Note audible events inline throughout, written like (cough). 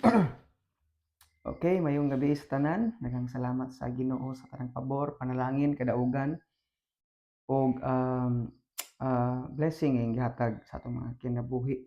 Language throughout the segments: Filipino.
(clears throat) Okay, mayong gabi sa tanan. Daghang salamat sa Ginoo sa tanang pabor, panalangin, kadaugan ug um, (tsk) ah, blessing ang gihatag sa atong mga kinabuhi.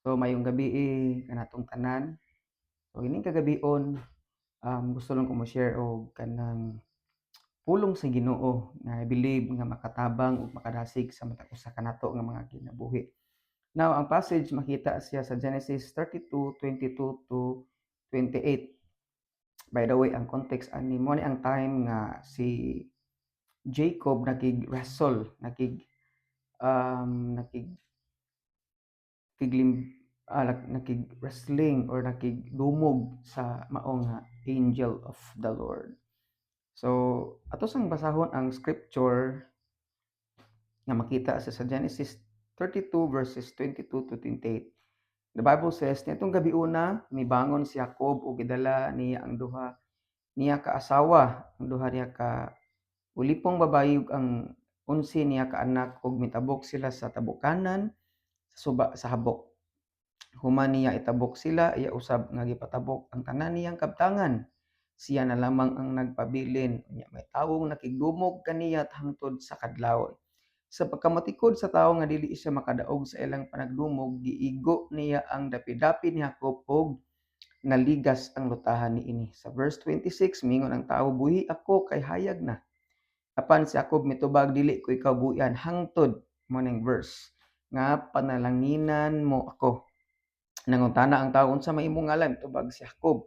So mayong gabi kanatong tanan. So ining kagabion um, gusto lang ko mo-share og kanang pulong sa Ginoo nga I believe nga makatabang ug makadasig sa matag usa kanato nga mga kinabuhi. Now ang passage makita siya sa Genesis 32:22 to 28. By the way, ang context ani mo ni ang time nga si Jacob nakig-wrestle, nakig um, nakig kiglim ah, nak- nakig-wrestling or nakigdumog sa mao nga angel of the Lord. So, ato sang basahon ang scripture nga makita sa Genesis 32 verses 22 to 28. The Bible says, nitong gabi una, mibangon si Jacob o gidala niya ang duha niya ka asawa, ang duha niya ka ulipong babayi ang unsi niya ka anak ug mitabok sila sa tabukanan sa suba sa habok. Human niya itabok sila, iya usab nga gipatabok ang tanan niyang kabtangan. Siya na lamang ang nagpabilin, unya may tawong nakigdumog kaniya hangtod sa kadlawon. Sa pagkamatikod sa tawo nga dili siya makadaog sa ilang panagdumog, giigo niya ang dapi-dapi ni Jacob og naligas ang lutahan niini. Sa verse 26, mingon ang tawo, buhi ako kay hayag na. Apan si Jacob mitubag dili ko ikaw buhian hangtod mo ning verse nga panalanginan mo ako. Nangutana ang tawo unsa may imong ngalan tubag si Jacob.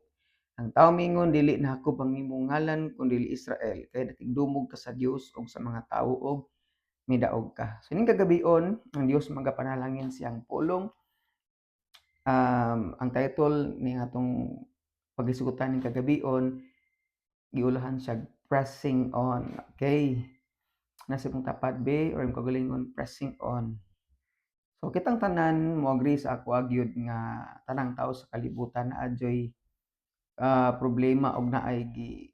Ang tawo mingon dili na Jacob ang imong ngalan kundi Israel kay nakigdumog ka sa Dios ug sa mga tawo og midaog ka. So ning kagabion ang Dios magapanalangin siyang pulong. Um, ang title ni atong pagisugutan ning kagabion giulahan siya pressing on. Okay. Nasa pong tapat be or yung kagalingon pressing on. So kitang tanan mo agree sa ako agyud nga tanang tao sa kalibutan na adyoy ah, problema og naay gi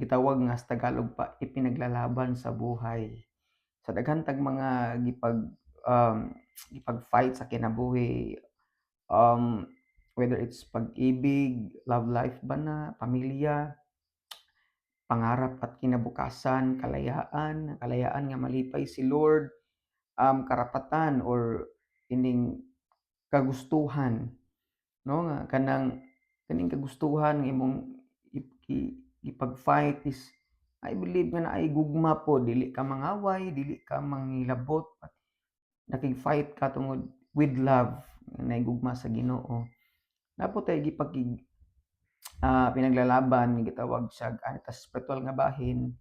gitawag nga sa Tagalog pa ipinaglalaban sa buhay. Sa daghan mga gipag um, gipag-fight sa kinabuhi um, whether it's pag-ibig, love life ba na, pamilya, pangarap at kinabukasan, kalayaan, kalayaan nga malipay si Lord, um, karapatan or ining kagustuhan no? Nga kanang kaning kagustuhan nga imong ip- gi- gipag-fight is I believe nga naay gugma po. Dili ka mangaway dili ka mangilabot. Nakig-fight ka tungod with love naay gugma sa Ginoo. Dapat tay gipag ah, pinaglalaban gitawag siya ta spiritual nga bahin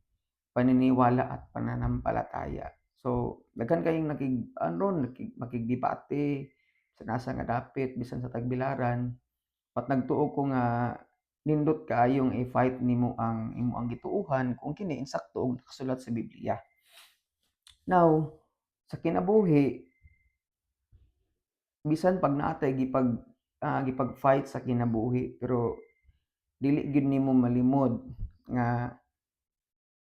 paniniwala at pananampalataya. So daghan kayong nakig ano nakig makigdebate sa nasa nga dapit bisan sa tagbilaran. At nagtuo ko nga nindot kaayong i-fight nimo ang imo ang gituohan kung kini insakto og nakasulat sa Biblia. Now, sa kinabuhi bisan pag naatay gipag ah, gipag-fight sa kinabuhi pero dili gyud nimo malimod nga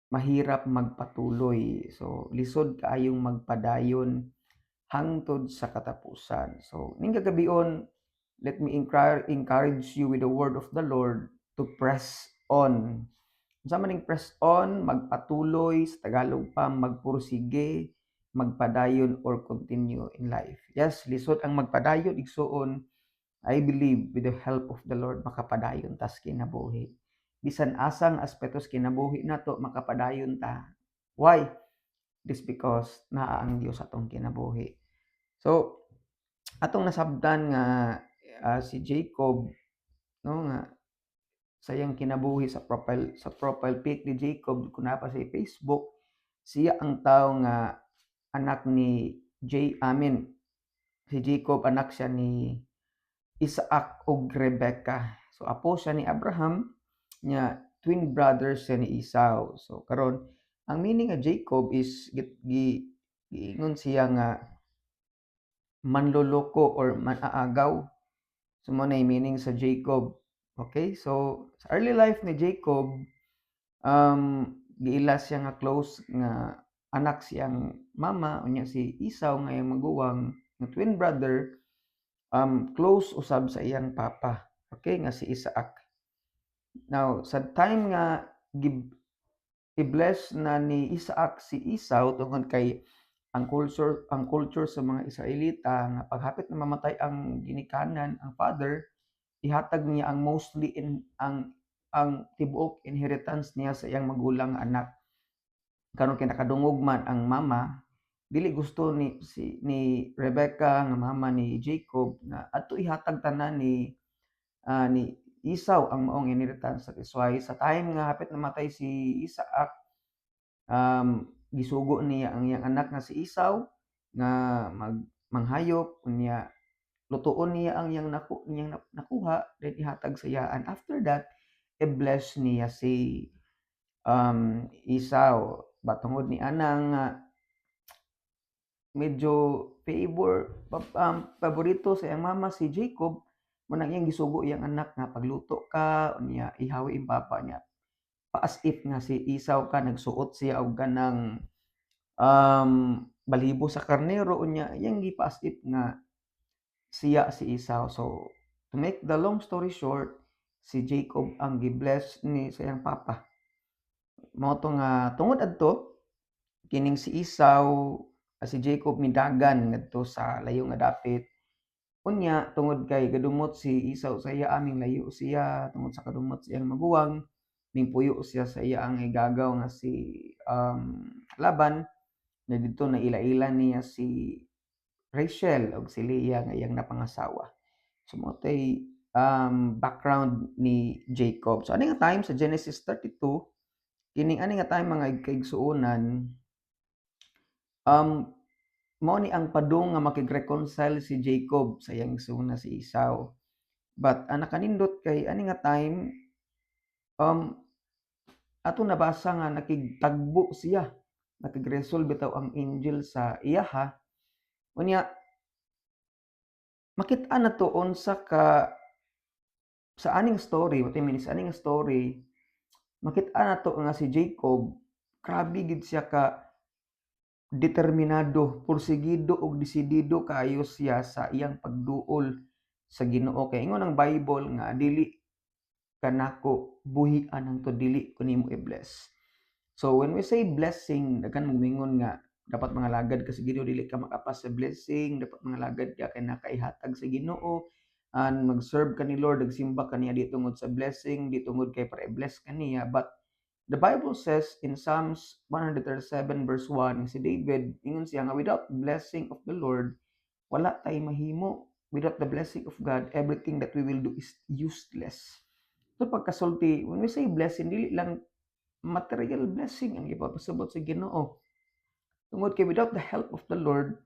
mahirap magpatuloy. So lisod kaayong magpadayon hangtod sa katapusan. So ning kagabion let me encour- encourage you with the word of the Lord to press on. Unsa man ning press on, magpatuloy sa Tagalog pa magpursige, magpadayon or continue in life. Yes, lisod ang magpadayon igsuon. I believe with the help of the Lord makapadayon tas kinabuhi. Bisan asang aspetos kinabuhi nato makapadayon ta. Why? This because naa ang Dios atong kinabuhi. So atong nasabdan nga ah, si Jacob no nga sayang kinabuhi sa profile sa profile pic ni Jacob. Kung pa sa Facebook siya ang tao nga anak ni J Amin si Jacob anak siya ni Isaac ug Rebecca. So apo siya ni Abraham nya twin brothers siya ni Esau. So karon ang meaning nga Jacob is gi, gi giingon siya nga manloloko or manaagaw so mo na yung meaning sa Jacob okay so sa early life ni Jacob um giila siya nga close nga anak siyang mama unya si Esau nga iyang maguwang nga twin brother um close usab sa iyang papa okay nga si Isaac. Now sa time nga i-bless na ni Isaac si Esau tungod kay ang culture ang culture sa mga Israelita nga paghapit na mamatay ang ginikanan ang father ihatag niya ang mostly in ang ang tibuok inheritance niya sa iyang magulang anak. Karon kay nakadungog man ang mama dili gusto ni si ni Rebecca nga mama ni Jacob nga adto ihatag tanan ni ah, ni Esau ang maong inheritance. Is why sa time nga hapit namatay si Isaac um, gisugo niya ang iyang anak nga si Esau nga mag manghayop unya lutuon niya ang iyang naku niyang nakuha then ihatag sa iyaan. After that i-bless niya si um, Esau batungod ni anang nga medyo favor um, paborito sa iyang mama si Jacob mo nang iyang gisugo iyang anak nga pagluto ka unya ihawi ang papa niya paas if nga si Esau ka nagsuot siya og kanang um, balibo sa karnero unya iyang gipaas if nga siya si Esau so to make the long story short si Jacob ang gibless ni sa iyang papa. Mao to nga tungod adto kining si Esau si Jacob midagan ngadto sa layo nga dapit. Unya tungod kay gadumot si Esau sa iya aming layo siya tungod sa kadumot sa iyang mingpuyo siya sa iya ang igagaw nga si um, Laban na dito na ila-ila niya si Rachel og si Leah nga iyang napangasawa. So mo um, background ni Jacob. So ani nga time sa Genesis 32 kining ani nga time mga kaigsuonan um mao ni ang padung nga makig-reconcile si Jacob sa iyang suna si Esau. But ang nakanindot kay ani nga time um ato nabasa nga nakigtagbo siya nakig-resolve bitaw ang angel sa iyaha unya makit-an nato unsa ka sa aning story what I mean sa aning story makit-an nato nga si Jacob grabe gid siya ka determinado, porsigido ug desidido kaayo siya sa iyang pagduol sa Ginoo. Kay ingon ang Bible nga dili kanako buhian ang to dili ko nimo i-bless. So when we say blessing, daghan mingon nga dapat mga lagad ka sa Ginoo dili ka makapas sa blessing, dapat mga lagad ka kay nakaihatag sa Ginoo and mag-serve ka ni Lord, nagsimba ka niya di tungod sa blessing, di tungod kay para i-bless ka niya, but The Bible says in Psalms 137 verse 1, si David, ingon siya nga, without blessing of the Lord, wala tay mahimo. Without the blessing of God, everything that we will do is useless. So pagkasulti, when we say blessing, dili lang material blessing ang ipapasabot sa Ginoo. Tungod kay without the help of the Lord,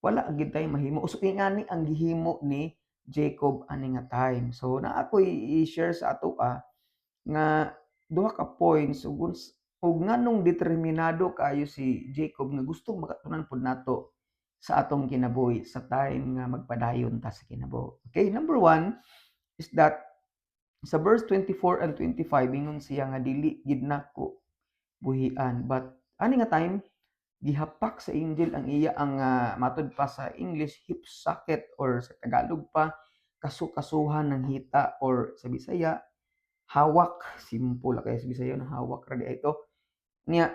wala agad tayo mahimo. Uso ingani ang gihimo ni Jacob ani nga time. So na ako i-share sa ato ah, nga duha ka points ug ug nganong determinado kaayo si Jacob nga gustong makatunan pud nato sa atong kinabuhi sa time nga magpadayon ta sa kinabuhi. Okay, number one is that sa verse 24 and 25 ingon siya nga dili gid nako buhian. But ani nga time? Gihapak sa angel ang iya ang uh, matod pa sa English hip socket or sa Tagalog pa kasukasuhan ng hita or sa Bisaya hawak. Simple kay sa Bisaya na hawak ra ito niya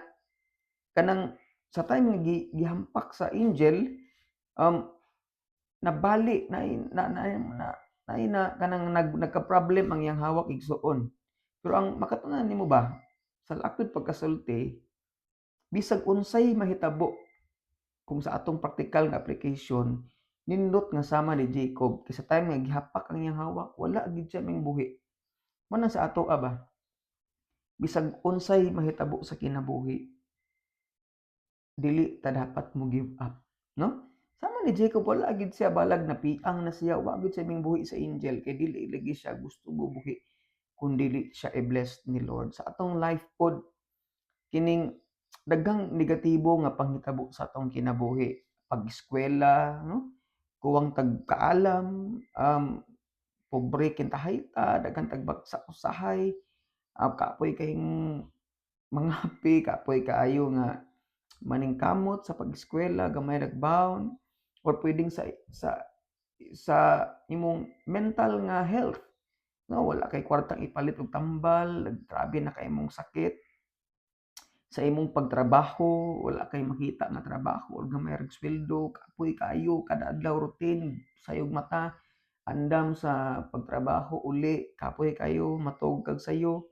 kanang sa time nga gihampak sa angel um nabali na na na, na, na, na kanang nag, nagka-problem ang iyang hawak igsuon pero ang makatunan nimo ba sa lakod pagkasulti bisag unsay mahitabo kung sa atong practical nga application nindot nga sama ni Jacob kay sa time nga gihapak ang iyang hawak wala gid siya ming buhi Mana sa ato ba? Bisag unsay mahitabo sa kinabuhi, dili ta dapat mo give up, no? Sama ni Jacob wala gid siya balag na piang na siya, wa gid siya ming buhi sa angel kay dili lagi siya gusto mo buhi kun dili siya i-bless ni Lord. Sa atong life pod kining daghang negatibo nga panghitabo sa atong kinabuhi, pag-eskwela, no? Kuwang tagkaalam, um, pobre kintahayta daghan tagbagsak usahay uh, kapoy kayong happy kapoy kaayo nga maningkamot sa pag-eskwela gamay nagbound or pwedeng sa sa sa imong mental nga health no wala kay kwartang ipalit og tambal, grabe na kay imong sakit. Sa imong pagtrabaho, wala kay makita nga trabaho or gamay ra sweldo, kapoy kaayo kada adlaw routine, sayog mata, andam sa pagtrabaho uli, kapoy kayo, matug kag sayo.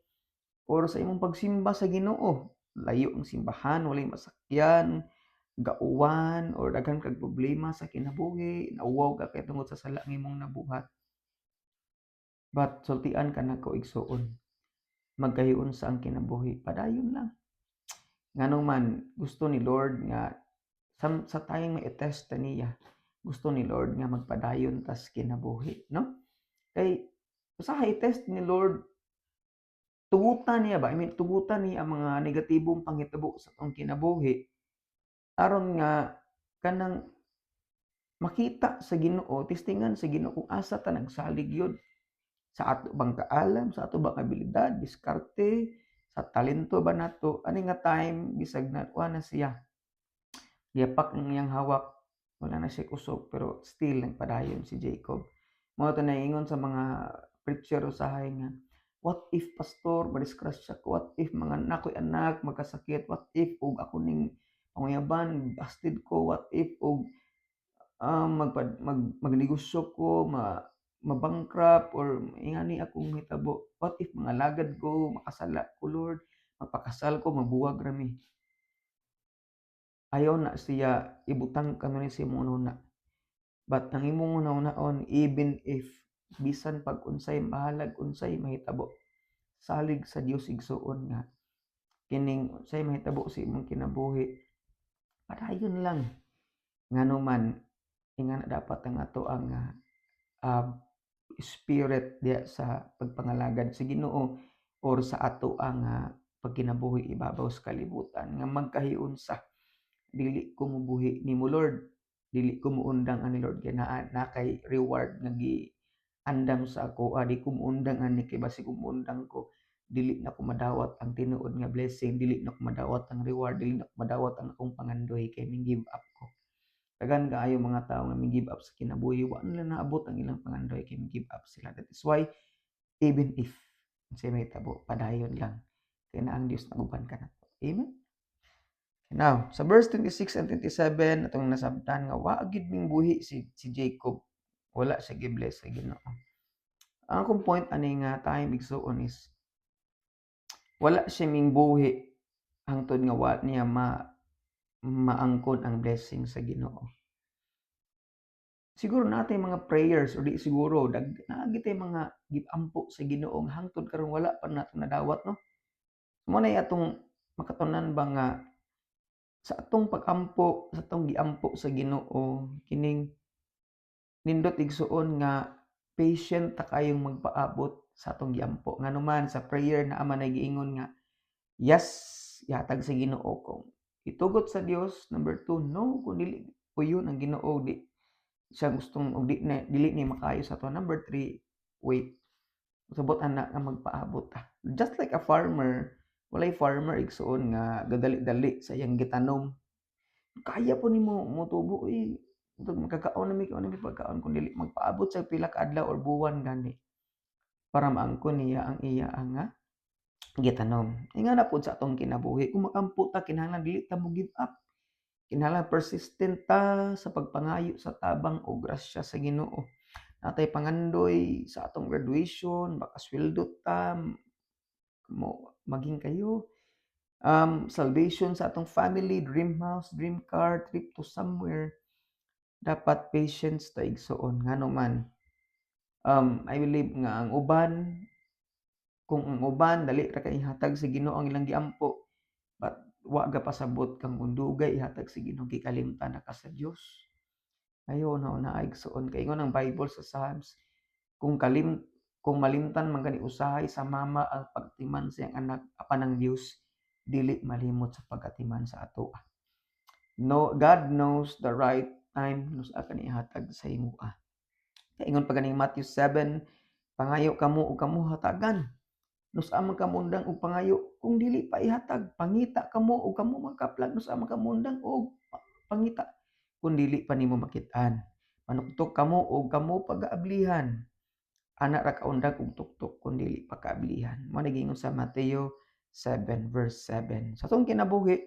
Or sa imong pagsimba sa Ginoo, layo ang simbahan, walay masakyan, gauwan or daghan kag problema sa kinabuhi, nauwaw ka kay tungod sa sala nga imong nabuhat. But sultian ka nako igsuon, magkahiyon sa ang kinabuhi, padayon lang. Nganong man gusto ni Lord nga sa, sa tayong mai-test niya, gusto ni Lord nga magpadayon tas kinabuhi, no? Kay usahay test ni Lord tugutan niya ba? I mean, tugutan niya ang mga negatibong panghitabo sa atong kinabuhi aron nga kanang makita sa Ginoo, testingan sa Ginoo kung asa ta nagsalig yun? Sa ato bang kaalam, sa ato bang abilidad, diskarte, sa talento ba nato? Ani nga time bisag na wa na siya. Giyapak ang iyang hawak wala na siya kusog pero still nagpadayon si Jacob. Mao to naingon sa mga preacher usahay nga what if pastor madisgrasya ko? What if mga nakoy anak magkasakit? What if ug ako ning panguyaban busted ko what if ug um, mag, mag, magnegosyo ko ma ma-bankrupt or ingani akong hitabo. What if mga lagad ko, makasala ko Lord, magpakasal ko, mabuwag rami. Ayaw na siya ibutang kami ni si na. But ang imong una-unaon, even if bisan pag unsay mahalag unsay mahitabo, salig sa Dios igsuon nga kining unsay mahitabo sa imong kinabuhi. Padayon lang. Nganuman, ingana dapat ang ato ang uh, spirit diya sa pagpangalagad sa Ginoo or sa ato ang uh, pagkinabuhi ibabaw sa kalibutan. Nga magkahiun sa dili ko mubuhi ni mo Lord. Dili ko muundang ani Lord. Kay na, kay reward nga gi andam sa ako. Adi ko muundang ani kay basi ko muundang ko dili na ko madawat ang tinuod nga blessing dili na ko madawat ang reward dili na ko madawat ang akong pangandoy kay ming give up ko Dagan kaayo mga tao nga mi-give up sa kinabuhi, wa nila naabot ang ilang pangandoy kay mi-give up sila. That is why even if say may tabo, padayon lang. Kaya na ang Diyos naguban ka na to. Amen? Now, sa verse 26 and 27, atong nasabtan nga, wa agid ming buhi si, si Jacob. Wala siya gibless sa Ginoo. Ang akong point ani nga time igsuon is wala siya ming buhi hangtod nga wa niya ma maangkon ang blessing sa Ginoo. Siguro natin mga prayers or di siguro dag naagi tay mga giampo sa Ginoo hangtod karon wala pa nato nadawat no. Mo na atong makatunan ba nga sa atong pagampo sa atong giampo sa Ginoo kining nindot igsuon nga patient ta kayong magpaabot sa atong giampo nganuman sa prayer na ama nagiingon nga yes yatag sa Ginoo ko Itugot sa Dios number two, no kun dili yun ang Ginoo di siya gustong og di na dili ni makayo sa to. Number three, wait. Sabot anak nga magpaabot ta. Just like a farmer, walay farmer igsuon nga gadali-dali sa iyang gitanom. Kaya po nimo motubo eh. Magkakaon na mi na mi pagkaon kun dili magpaabot sa pila ka adlaw or buwan gani para maangkon niya ang iya ang nga gitanom. Inga na pud sa atong kinabuhi kung makampo ta kinahanglan dili ta mo give up. Kinahanglan persistent ta sa pagpangayo sa tabang o grasya sa Ginoo. Natay pangandoy sa atong graduation, makasweldo ta mo maging kayo. Um, salvation sa atong family, dream house, dream car, trip to somewhere. Dapat patience ta igsuon ngano man. Um, I believe nga ang uban kung ang uban dali ra kay ihatag sa Ginoo ang ilang giampo but wa ga pasabot kang undugay ihatag sa Ginoo gikalimtan na ka sa Dios ayo na na igsuon kay ingon ang Bible sa Psalms kung kalim kung malimtan man gani usahay sa mama ang pagtiman sa iyang anak apan ng Dios dili malimot sa pagatiman sa ato. No God knows the right time nus akan ihatag sa imo ah. Kay ingon pa ganing Matthew 7 pangayo kamo ug kamo hatagan Nus amang kamundang og pangayo kung dili pa ihatag pangita kamo og kamo magkaplag nus amang kamundang og pangita kung dili pa nimo makit-an. Manuktok kamo og kamo pag-aablihan. Ana ra kaundag og tuktok. kun dili pa kaabilihan. Mao nagingon sa Mateo 7 verse 7. Sa atong kinabuhi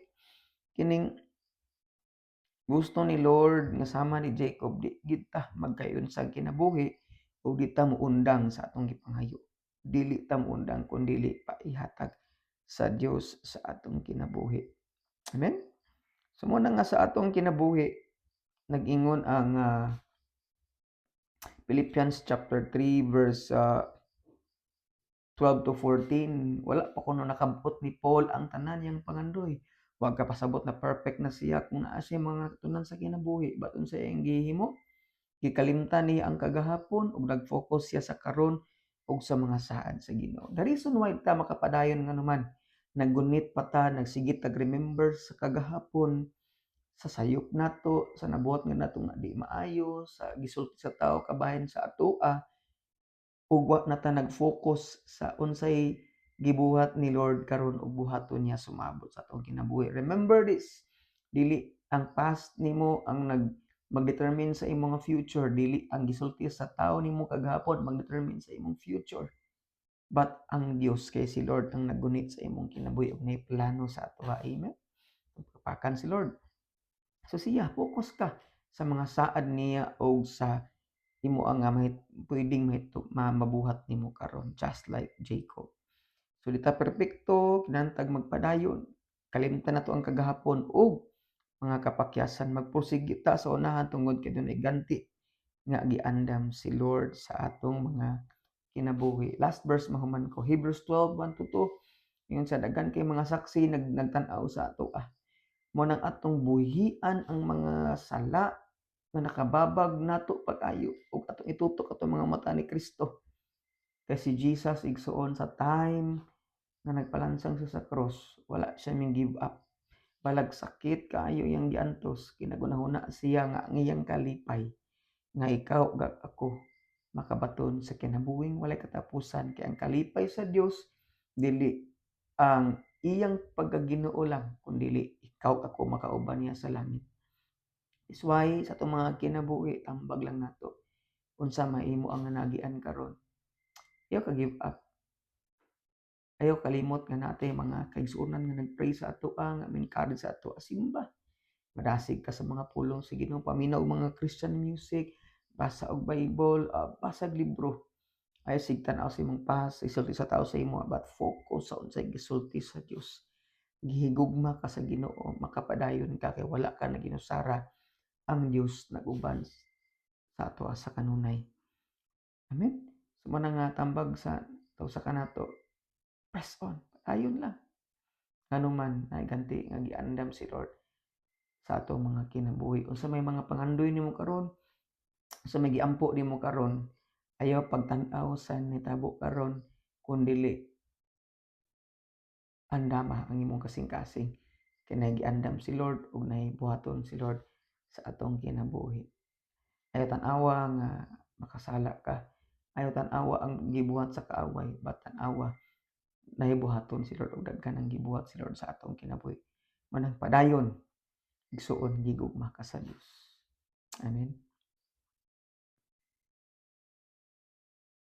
kining gusto ni Lord nga sama ni Jacob di gid ta magkayon sa kinabuhi ug di ta muundang sa atong gipanghayo. Dili ta muundang kun dili pa ihatag sa Dios sa atong kinabuhi. Amen. So nga sa atong kinabuhi nag-ingon ang uh, Philippians chapter 3 verse uh, 12 to 14. Wala pa kuno nakabot ni Paul ang tanan yang pangandoy. Huwag ka pasabot na perfect na siya kung naa siya mga tunan sa kinabuhi. Baton sa iyang gihimo. Gikalimtan niya ang kagahapon ug nag-focus siya sa karon ug sa mga saad sa Ginoo. The reason why ta makapadayon nga naman naggunit pa ta, nagsigit tag remember sa kagahapon sa sayop nato, sa nabuhat nga nato nga di maayo, sa gisulti sa tao kabahin sa atoa, ug wa na ta nag-focus sa unsay gibuhat ni Lord karon ug buhaton niya sumabot sa atong kinabuhi. Remember this, dili ang past nimo ang nag mag-determine sa imong future, dili ang gisulti sa tao nimo kagahapon mag-determine sa imong future. But ang Dios kay si Lord ang nagunit sa imong kinabuhi ug nay plano sa ato. Amen. Pakan si Lord. So siya, focus ka sa mga saad niya o sa imo ang mahit, pwedeng mahit, ma, mabuhat nimo karon just like Jacob. So dita perpekto, kinantag magpadayon. Kalimtan nato ang kagahapon o mga kapakyasan magpursige ta sa unahan tungod kay dunay ganti nga giandam si Lord sa atong mga kinabuhi. Last verse mahuman ko Hebrews 12:1 to 2. Ingon sa dagan kay mga saksi nag nagtan-aw sa ato ah mo nang atong buhian ang mga sala nga nakababag nato pag-ayo ug atong itutok atong mga mata ni Kristo kay si Jesus igsuon sa time nga nagpalansang siya sa cross wala siya ming give up balag sakit kaayo yang giantos kinagunahuna siya nga ang iyang kalipay nga ikaw ug ako makabaton sa kinabuhing walay katapusan kay ang kalipay sa Dios dili ang iyang pagkaginoo lang kundi ikaw ako makauban niya sa langit. Is why sa itong mga kinabuhi, tambag lang nato. Unsa mahimo ang nagian karon. Ayaw ka give up. Ayaw kalimot nga natin mga kaigsuonan nga nagpray sa ato ang nga encourage sa ato simba. Madasig ka sa mga pulong. Sa Ginoo, paminaw mga Christian music, basa og Bible, uh, basag libro. Ay sigtan sa imong pas, isulti sa tao sa imo, but focus sa unsay gisulti sa Dios. Gihigugma ka sa Ginoo makapadayon ka kay wala ka na ginusara. Ang Dios naguban sa ato sa kanunay. Amen. So nga tambag sa taw sa kanato press on. Ayon lang. Nganuman na ganti nga giandam si Lord sa ato mga kinabuhi. Unsa may mga pangandoy nimo karon sa may giampo nimo karon ayaw pagtan-aw sa nitabo karon kun dili andama ang imong kasing-kasing. Kay nagiandam si Lord ug buhaton si Lord sa atong kinabuhi. Ayaw tan-awa nga makasala ka. Ayaw tan-awa ang gibuhat sa kaaway but tan-awa nahibuhaton si Lord ug daghan ang gibuhat si Lord sa atong kinabuhi. Manang padayon igsuon gigugma ka sa Dios amen